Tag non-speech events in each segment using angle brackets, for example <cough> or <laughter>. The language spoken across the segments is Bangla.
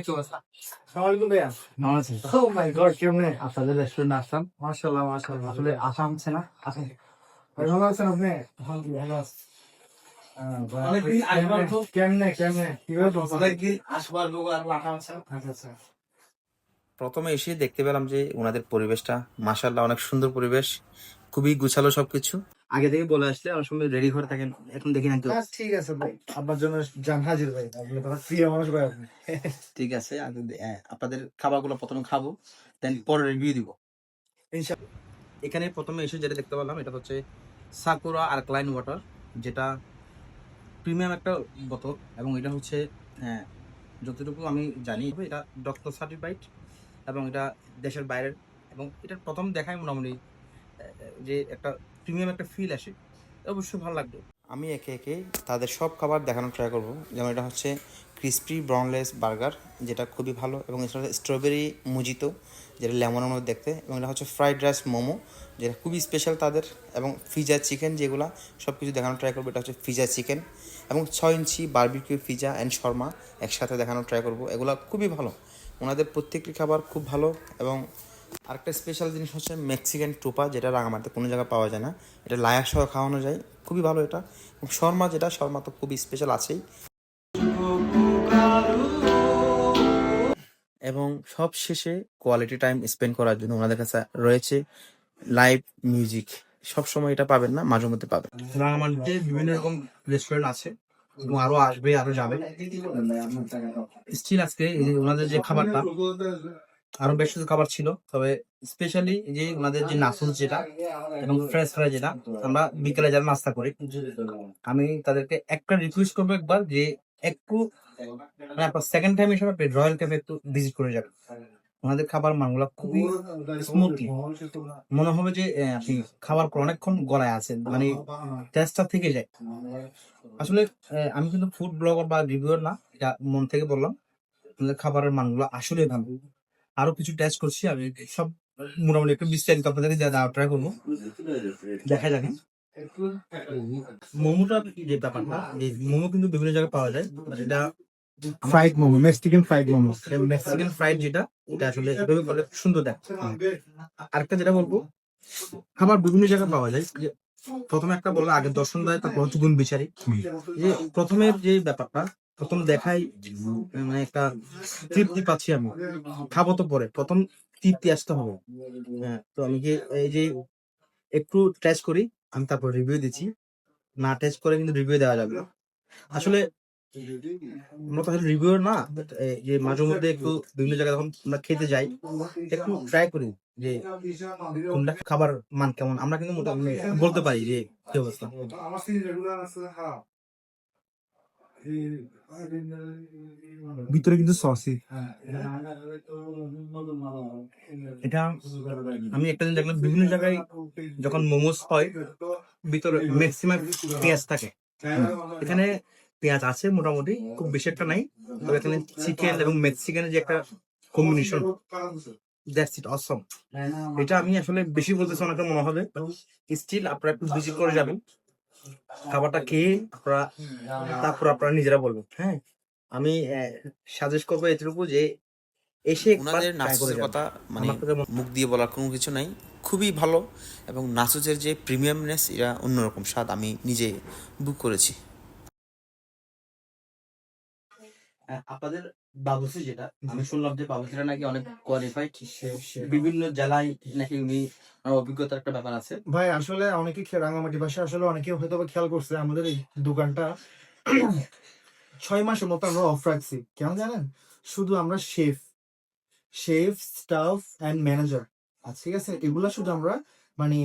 ভাই কি অবস্থা ভাইয়া নমস্তে ও মাই গড কেমনে? আপনাদের রেস্টুরেন্টে আসলাম। মাশাআল্লাহ মাশাআল্লাহ। আসলে আসা হচ্ছে না। আসেন ভালো আছেন আপনি? ভালো আছি। হ্যাঁ, ভাই, অনেকদিন আপনি আসবার তো- কেমনে কেমনে? কীভাবে আসবার লোক আর রাখা হচ্ছে আচ্ছা আচ্ছা। প্রথমে এসে দেখতে পেলাম যে ওনাদের পরিবেশটা মাসাল্লাহ অনেক সুন্দর পরিবেশ খুবই গুছালো সবকিছু। আগে থেকে বলে আসলে অনেক সময় রেডি করে থাকেন। এখন দেখি না ঠিক আছে ভাই। আপনার জন্য জান হাজির ভাই। প্রিয় মানুষ ভাই আপনি। ঠিক আছে আহ, আপনাদের খাবারগুলো প্রথমে খাব দেন পরে রিভিউ দিব। ইনশাআল্লাহ। এখানে প্রথমে এসে যেটা দেখতে পেলাম এটা হচ্ছে সাকুরা আর ক্লাইন ওয়াটার যেটা প্রিমিয়াম একটা বোতল এবং এটা হচ্ছে হ্যাঁ, যতটুকু আমি জানি এটা ডক্টর সার্টিফাইড এবং এটা দেশের বাইরের এবং এটা প্রথম দেখায় মোটামুটি যে একটা প্রিমিয়াম একটা ফিল আসে অবশ্যই ভালো লাগবে। আমি একে একে তাদের সব খাবার দেখানোর ট্রাই করব। যেমন এটা হচ্ছে ক্রিস্পি ব্রাউনলেস বার্গার যেটা খুবই ভালো, এবং এছাড়া স্ট্রবেরি মুজিতো যেটা লেমনের মধ্যে দেখতে, এবং এটা হচ্ছে ফ্রাইড রাইস মোমো, যেটা খুবই স্পেশাল তাদের, এবং ফিজা চিকেন যেগুলো সব কিছু দেখানোর ট্রাই করব। এটা হচ্ছে ফিজা চিকেন এবং ছয় inch barbecue pizza and shawarma একসাথে দেখানোর ট্রাই করব। এগুলো খুবই ভালো। ওনাদের প্রত্যেকটি খাবার খুব ভালো, এবং আরেকটা স্পেশাল জিনিস হচ্ছে মেক্সিকান টোপা, যেটা রাঙামাটিতে কোনো জায়গায় পাওয়া যায় না। এটা লায়ার সহ খাওয়ানো যায়। খুবই ভালো এটা। শর্মা যেটা, শর্মা তো খুবই স্পেশাল আছেই। এবং সব শেষে কোয়ালিটি টাইম স্পেন্ড করার জন্য ওনাদের কাছে রয়েছে লাইভ মিউজিক সব সময় এটা পাবেন না, মাঝে মধ্যে পাবেন। রাঙামাটিতে বিভিন্ন রকম রেস্টুরেন্ট আছে। এবং আরও আসবে, আরও যাবে। স্টিল আজকে ওনাদের যে খাবারটা আরও বেশ কিছু খাবার ছিল। তবে স্পেশালি যে ওনাদের যে নাসুল যেটা এবং ফ্রেশ ফ্রাই যেটা, আমরা বিকেলে যারা নাস্তা করি, আমি তাদেরকে একটা রিকোয়েস্ট করব একবার যে একটু সেকেন্ড টাইম হিসেবে রয়্যাল ক্যাফে একটু ভিজিট করে যাবেন। ওনাদের খাবার মানগুলো খুবই স্মুথলি মনে হবে যে আপনি খাবার অনেকক্ষণ গলায় আছেন মানে টেস্টটা থেকে যায়। আসলে আমি কিন্তু ফুড ব্লগার বা রিভিউয়ার না, এটা মন থেকে বললাম খাবারের মানগুলো আসলে ভালো। আরও কিছু টেস্ট করছি আমি সব মোটামুটি একটু বিস্তারিত আপনাদেরকে দেওয়ার ট্রাই করব। দেখা হ্যাঁ। মোমোটা যে ব্যাপারটা এই মোমো কিন্তু বিভিন্ন জায়গায় পাওয়া যায় এটা fried momo Mexican fried momo. Mexican fried যেটা এটা আসলে এভাবে করলে সুন্দর দেখ আরেকটা যেটা বলব খাবার বিভিন্ন জায়গায় পাওয়া যায় যে প্রথমে একটা বলল আগে দর্শন দেয় তারপর হচ্ছে গুণ বিচারি যে প্রথমের যে ব্যাপারটা প্রথম দেখাই মানে একটা তৃপ্তি পাচ্ছি আমি। খাব তো পরে। প্রথম তৃপ্তি আসতে হবে। হ্যাঁ তো আমি যে এই যে একটু টেস্ট করি আমি তারপর রিভিউ দিচ্ছি। না টেস্ট করে কিন্তু রিভিউ দেওয়া যাবে না। আসলে আমরা তো রিভিউ না এই যে মাঝে মধ্যে একটু বিভিন্ন জায়গায় যখন আমরা খেতে যাই একটু ট্রাই করি যে কোনটা খাবার মান কেমন। আমরা কিন্তু মোটামুটি বলতে পারি যে কি অবস্থা। ভিতরে কিন্তু সসি এটা আমি একটা জিনিস দেখলাম বিভিন্ন জায়গায় যখন মোমোস হয় ভিতরে ম্যাক্সিমাম পেঁয়াজ থাকে। এখানে পেঁয়াজ আছে মোটামুটি খুব বেশি একটা নাই। তবে এখানে চিকেন এবং মেক্সিকানের যে একটা কম্বিনেশন দ্যাটস ইট অসম এটা আমি আসলে বেশি বলতেছি অনেকের মনে হবে স্টিল আপনারা একটু ভিজিট করে যাবেন। খাবারটা খেয়ে আপনারা তারপর আপনারা নিজেরা বলবেন হ্যাঁ? আমি সাজেস্ট করব এটুকু যে এসে ওনাদের যাবেন। কথা মানে মনে- মুখ দিয়ে বলার কোনো কিছু নাই। খুবই ভালো এবং নাচুজের যে প্রিমিয়ামনেস এরা অন্যরকম স্বাদ আমি নিজে বুক করেছি। আপনাদের বাবুসি যেটা আমি শুনলাম যে বাবুসিটা নাকি অনেক কোয়ালিফাইড বিভিন্ন জেলায় নাকি উনি অভিজ্ঞতার একটা ব্যাপার আছে। ভাই আসলে অনেকে রাঙামাটি ভাষা আসলে অনেকে হয়তো বা খেয়াল করছে আমাদের এই দোকানটা <clears throat> ছয় মাসের মতো আমরা অফ রাখছি। কেন জানেন? শুধু আমরা chef chef staff and manager ঠিক আছে? এগুলা শুধু আমরা মানে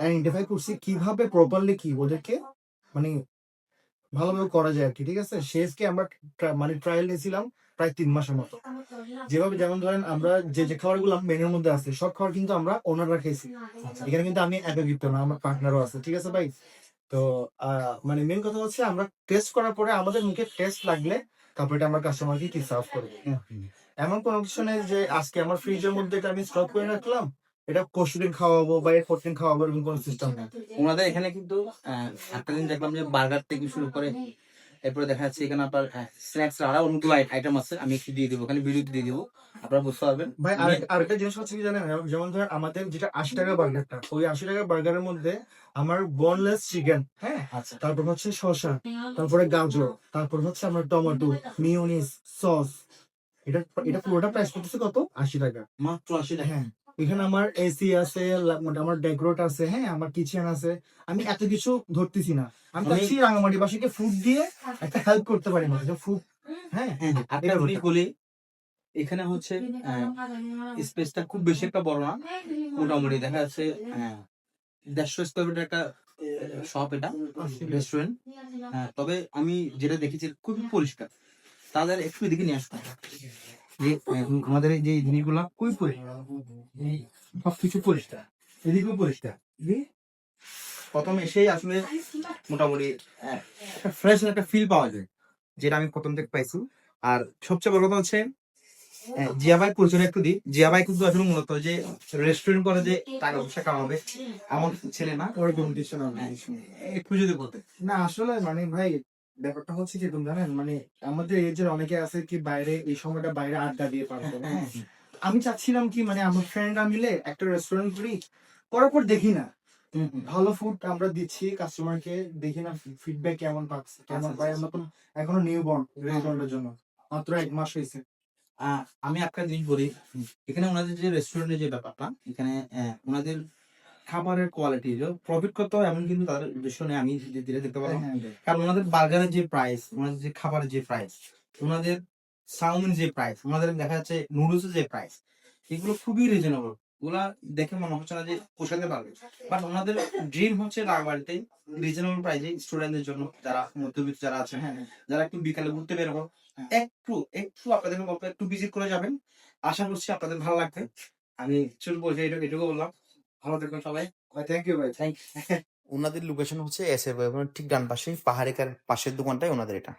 আইডেন্টিফাই করছি কীভাবে প্রপারলি কি ওদেরকে মানে ভালোভাবে করা যায় আর কি ঠিক আছে? শেফকে আমরা মানে ট্রায়াল নিয়েছিলাম প্রায় তিন মাসের মতো। যেভাবে যেমন ধরেন আমরা যে যে খাবারগুলো মেনুর মধ্যে আছে সব খাবার কিন্তু আমরা ওনাররা খেয়েছি। এখানে কিন্তু আমি একাকিত্ব না আমার পার্টনারও আছে ঠিক আছে ভাই? তো আহ, মানে মেন কথা হচ্ছে আমরা টেস্ট করার পরে আমাদের মুখে টেস্ট লাগলে তারপরে এটা আমরা কাস্টমারকে কি সার্ভ করব এমন কোনো কিছু নেই যে আজকে আমার ফ্রিজের মধ্যে এটা আমি স্টক করে রাখলাম এটা পরশু খাওয়াবো বা এর পর খাওয়াবো এরকম কোনো সিস্টেম নেই। ওনাদের এখানে কিন্তু একটা দিন দেখলাম যে বার্গার থেকে শুরু করে এরপরে দেখা যাচ্ছে এখানে আপনার স্ন্যাক্স আরও অনেকগুলো আইটেম আছে আমি একটু দিয়ে দেবো ওখানে ভিডিওতে দিয়ে দেবো আপনারা বুঝতে পারবেন। ভাই আরেকটা জিনিস হচ্ছে কি জানেন যেমন ধরেন আমাদের যেটা আশি টাকা বার্গারটা ওই আশি টাকা বার্গারের মধ্যে আমার বোনলেস চিকেন হ্যাঁ? আচ্ছা। তারপর হচ্ছে শসা তারপরে গাজর তারপর হচ্ছে আমার টমেটো মিওনিস সস এটা এটা পুরোটা প্রাইস করতেছে কত? আশি টাকা। মাত্র আশি টাকা। হ্যাঁ। এখানে আমার এসি আছে আমার ডেকোরেট আছে হ্যাঁ আমার কিচেন আছে। আমি এত কিছু ধরতেছি না। আমি চাচ্ছি রাঙামাটি বাসীকে ফুড দিয়ে একটা হেল্প করতে পারি না ফুড হ্যাঁ হ্যাঁ একটা বলি এখানে হচ্ছে স্পেসটা খুব বেশি একটা বড় না মোটামুটি দেখা যাচ্ছে আহ, দেড়শো স্কোয়ার ফিটের একটা শপ এটা রেস্টুরেন্ট তবে আমি যেটা দেখেছি খুবই পরিষ্কার। তাদের একটু এদিকে নিয়ে আসতে হবে। যে আমাদের এই যে জিনিসগুলা খুবই পরিষ্কার এই সবকিছু পরিষ্কার। এদিকেও পরিষ্কার। প্রথম এসেই আসলে মোটামুটি ফ্রেশ একটা ফিল পাওয়া যায় যেটা আমি প্রথম থেকে পাইছি। আর সবচেয়ে বড় কথা হচ্ছে জিয়া ভাই পরিচয় একটু দিই। জিয়া ভাই কিন্তু আসলে মূলত যে রেস্টুরেন্ট করে যে টাকা পয়সা কামাবে এমন ছেলে না। ওরকম কিছু না হ্যাঁ, একটু যদি বলতে না আসলে মানে ভাই ব্যাপারটা হচ্ছে কি জানেন? মানে আমাদের এজের অনেকে আছে কি বাইরে এই সময়টা বাইরে আড্ডা দিয়ে পার করে। হ্যাঁ। আমি চাচ্ছিলাম কি মানে আমার ফ্রেন্ডরা মিলে একটা রেস্টুরেন্ট করি করার পর দেখি না। ভালো ফুড আমরা দিচ্ছি কাস্টমারকে দেখি না ফিডব্যাক কেমন পাচ্ছে কেমন আচ্ছা, পাই আচ্ছা। আমরা তো এখনও নিউ বর্ন রেস্টুরেন্টের জন্য মাত্র এক মাস হয়েছে। আমি একটা জিনিস বলি এখানে ওনাদের যে রেস্টুরেন্টের যে ব্যাপারটা এখানে ওনাদের খাবারের কোয়ালিটি প্রফিট কত এমন কিন্তু তাদের উদ্দেশ্য নেই আমি ধীরে দেখতে পারলাম। কারণ ওনাদের বার্গারের যে প্রাইস ওনাদের যে খাবারের যে প্রাইস ওনাদের চাউমিন যে প্রাইস ওনাদের দেখা যাচ্ছে নুডলসের যে প্রাইস এগুলো খুবই রিজনেবল ওগুলা দেখে মনে হচ্ছে না যে পোষাতে পারবে। বাট ওনাদের ড্রিম হচ্ছে রাগবাড়িতে রিজনেবল প্রাইসে স্টুডেন্টদের জন্য যারা মধ্যবিত্ত যারা আছে হ্যাঁ যারা একটু বিকালে ঘুরতে বেরোবো একটু একটু আপনাদের গল্প একটু ভিজিট করে যাবেন। আশা করছি আপনাদের ভালো লাগবে। আমি চুল বলছি এটুকু এটুকু বললাম। ভালো থাকবেন সবাই। থ্যাংক ইউ ভাই থ্যাংক ওনাদের লোকেশন হচ্ছে এস এর ঠিক ডান পাশে পাহাড়ের পাশের দোকানটাই ওনাদের এটা।